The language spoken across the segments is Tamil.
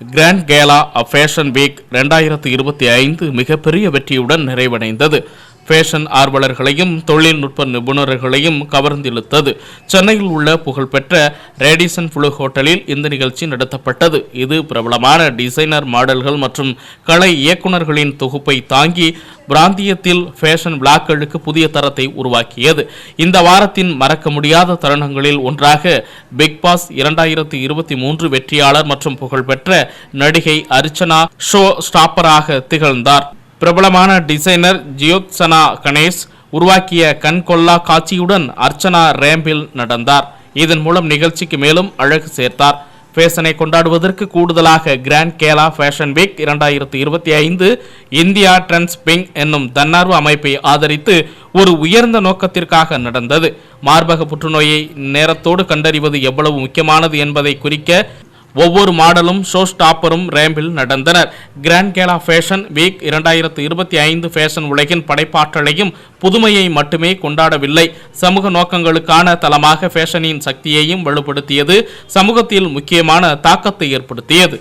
கிராண்ட் கேலா ஃபேஷன் வீக் ரெண்டாயிரத்து இருபத்தி ஐந்து மிகப்பெரிய வெற்றியுடன் நிறைவடைந்தது. ஃபேஷன் ஆர்வலர்களையும் தொழில்நுட்ப நிபுணர்களையும் கவர்ந்திழுத்தது. சென்னையில் உள்ள புகழ்பெற்ற ரேடிசன் புளு ஹோட்டலில் இந்த நிகழ்ச்சி நடத்தப்பட்டது. இது பிரபலமான டிசைனர் மாடல்கள் மற்றும் கலை இயக்குனர்களின் தொகுப்பை தாங்கி பிராந்தியத்தில் ஃபேஷன் விழாக்களுக்கு புதிய தரத்தை உருவாக்கியது. இந்த வாரத்தின் மறக்க முடியாத தருணங்களில் ஒன்றாக பிக் பாஸ் இரண்டாயிரத்தி இருபத்தி மூன்று வெற்றியாளர் மற்றும் புகழ்பெற்ற நடிகை அர்ச்சனா ஷோ ஸ்டாப்பராக திகழ்ந்தார். பிரபலமான டிசைனர் ஜியோத்சனா கணேஷ் உருவாக்கிய கண்கொள்ளா காட்சியுடன் அர்ச்சனா ரேம்பில் நடந்தார். இதன் மூலம் நிகழ்ச்சிக்கு மேலும் அழகு சேர்த்தார். ஃபேஷனை கொண்டாடுவதற்கு கூடுதலாக கிராண்ட் கேலா ஃபேஷன் வீக் இரண்டாயிரத்தி இருபத்தி ஐந்து இந்தியா ட்ரெண்ட்ஸ் பிங் என்னும் தன்னார்வ அமைப்பை ஆதரித்து ஒரு உயர்ந்த நோக்கத்திற்காக நடந்தது. மார்பக புற்றுநோயை நேரத்தோடு கண்டறிவது எவ்வளவு முக்கியமானது என்பதை குறிக்க ஒவ்வொரு மாடலும் ஷோ ஸ்டாப்பரும் ரேம்பில் நடந்தனர். கிராண்ட் கேலா ஃபேஷன் வீக் இரண்டாயிரத்து இருபத்தி ஐந்து ஃபேஷன் உலகின் படைப்பாற்றலையும் புதுமையை மட்டுமே கொண்டாடவில்லை. சமூக நோக்கங்களுக்கான தளமாக ஃபேஷனின் சக்தியையும் வலுப்படுத்தியது. சமூகத்தில் முக்கியமான தாக்கத்தை ஏற்படுத்தியது.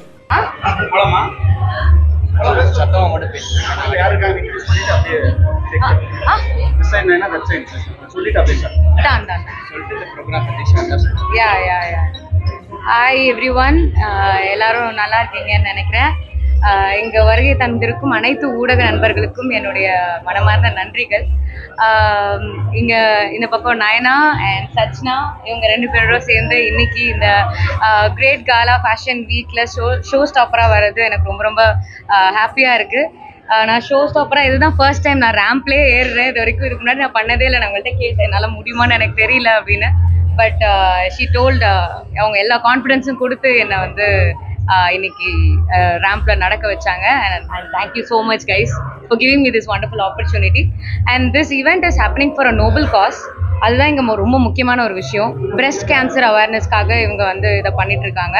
சொல்லிட்டு ஹாய் எவ்ரி ஒன் எல்லாரும் நல்லா இருக்கீங்கன்னு நினைக்கிறேன். Uh, இங்கே வருகை தந்திருக்கும் அனைத்து ஊடக நண்பர்களுக்கும் என்னுடைய மனமார்ந்த நன்றிகள். Um, இங்கே இந்த பக்கம் நயனா அண்ட் சச்னா இவங்க ரெண்டு பேரோட சேர்ந்து இன்னைக்கு இந்த கிரேட் காலா ஃபேஷன் வீக்கில் ஷோ ஷோ ஸ்டாப்பராக வர்றது எனக்கு ரொம்ப ரொம்ப uh, ஹாப்பியாக இருக்குது uh, நான் ஷோ ஸ்டாப்பராக இதுதான் ஃபர்ஸ்ட் டைம் நான் ரேம்ப்லேயே ஏறுறேன். இது வரைக்கும் இதுக்கு முன்னாடி நான் பண்ணதே இல்லை. நான் உங்கள்கிட்ட கேட்டேன். என்னால் முடியுமான்னு எனக்கு தெரியல அப்படின்னு. பட் ஷீ டோல்ட் அவங்க எல்லா கான்ஃபிடென்ஸும் கொடுத்து என்னை வந்து uh, இன்னைக்கு uh, ரேம்பில் நடக்க வச்சாங்க. And thank you so much guys for giving me this wonderful opportunity and this event is happening for a noble cause அதுதான் இங்கே ரொம்ப முக்கியமான ஒரு விஷயம். Breast கேன்சர் அவேர்னஸ்க்காக இவங்க வந்து இதை பண்ணிட்டு இருக்காங்க.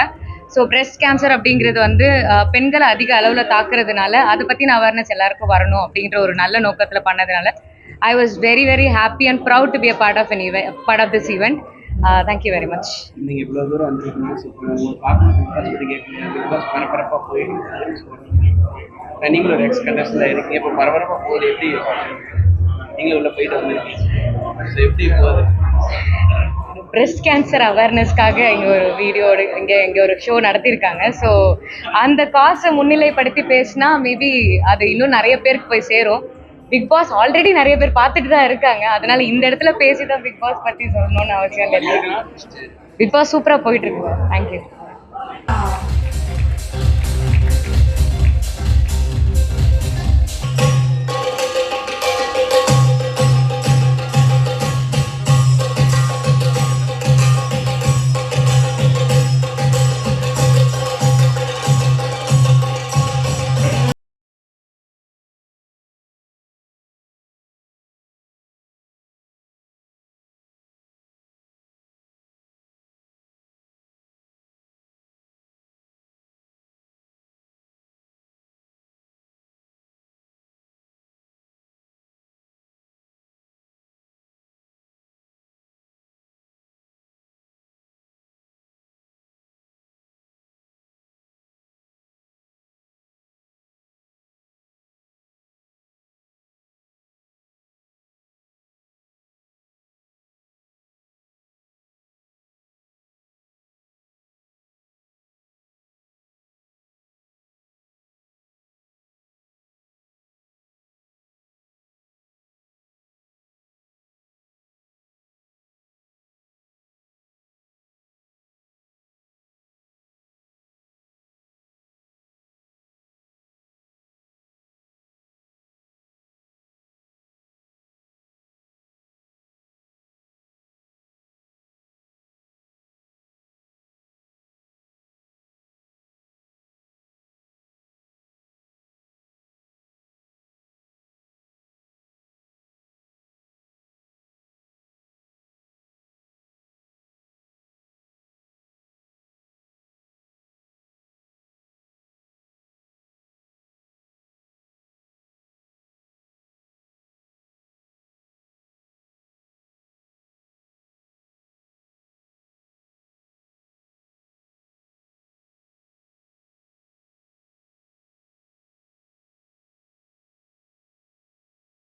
ஸோ பிரெஸ்ட் கேன்சர் அப்படிங்கிறது வந்து uh, பெண்களை அதிக அளவில் தாக்குறதுனால அதை பற்றின அவேர்னஸ் எல்லாருக்கும் வரணும் அப்படிங்கிற ஒரு நல்ல நோக்கத்தில் பண்ணதுனால I was very very happy and proud to be a part of an event part of this event thank you very much நீங்க இவ்வளவு தூரம் வந்திருக்கீங்க சூப்பர் பார்க்கணும் கேட்குறீங்க பரபரப்பா போயிருக்கீங்க நீங்களும் ஒரு எக்ஸ் கண்டஸ்டன்ல இருக்கீங்க. இப்போ பரபரப்பா போகுது எப்படி நீங்களும் உள்ள போயிட்டு வந்திருக்கீங்க. எப்படி போகுது? Breast கேன்சர் அவேர்னஸ்க்காக இங்கே ஒரு வீடியோ இங்கே இங்கே ஒரு ஷோ நடத்தியிருக்காங்க. ஸோ அந்த காசை முன்னிலைப்படுத்தி பேசினா மேபி அது இன்னும் நிறைய பேருக்கு போய் சேரும். பிக் பாஸ் ஆல்ரெடி நிறைய பேர் பார்த்துட்டு தான் இருக்காங்க. அதனால இந்த இடத்துல பேசி தான் பிக் பாஸ் பற்றி சொல்லணும்னு அவசியம் இல்லை. பிக் பாஸ் சூப்பராக போயிட்டு இருக்கு. தேங்க்யூ